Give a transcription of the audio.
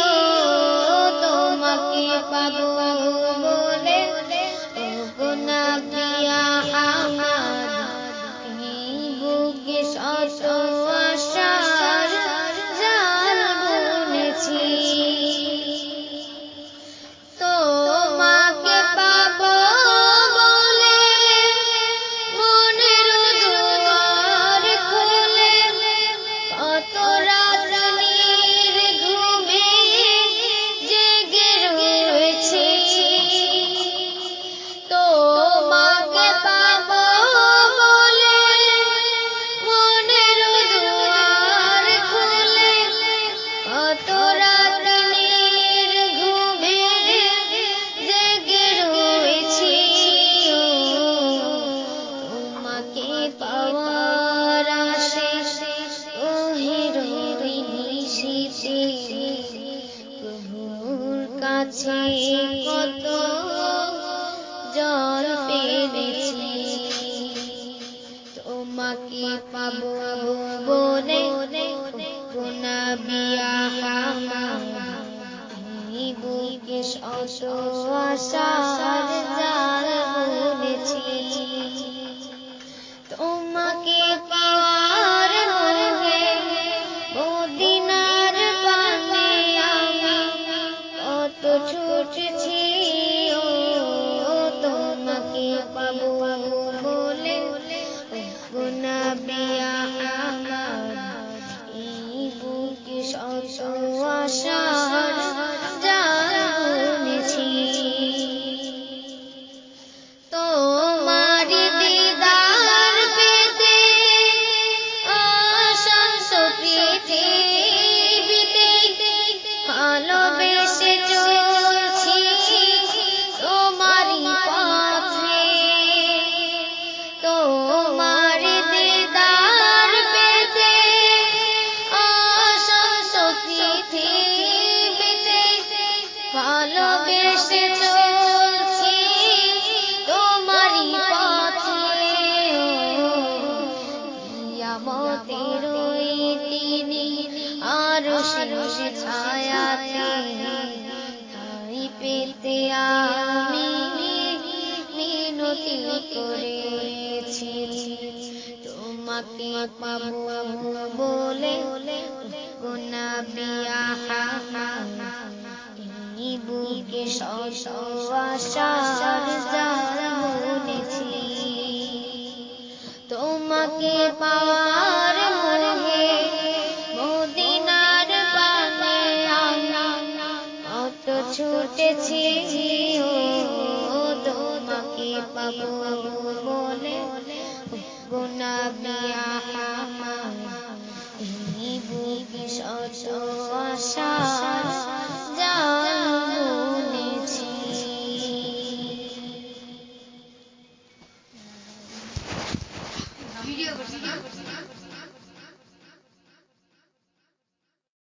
ও তোমাকে পাবো। কাছে কত জল পেরেছি। তোমাকে পাবো বলে গোনা বিয়া বুকে আশার জাল তোমাকে পাবো বলে গুনা ভালোবেসে চলছি, তোমারই পথে। ইয়ামতের ওই তিনি আরও শেষ ছায়াতে তাই পেতে আমি মিনতি করেছি। বলে বিয়া এই বুকে তোমাকে পাওয়ার মোহে মদিনার পানে অত ছুটেছি ও তোমাকে পাবো বলে। গুনাবিয়া বুকে শত Живи, живи, живи.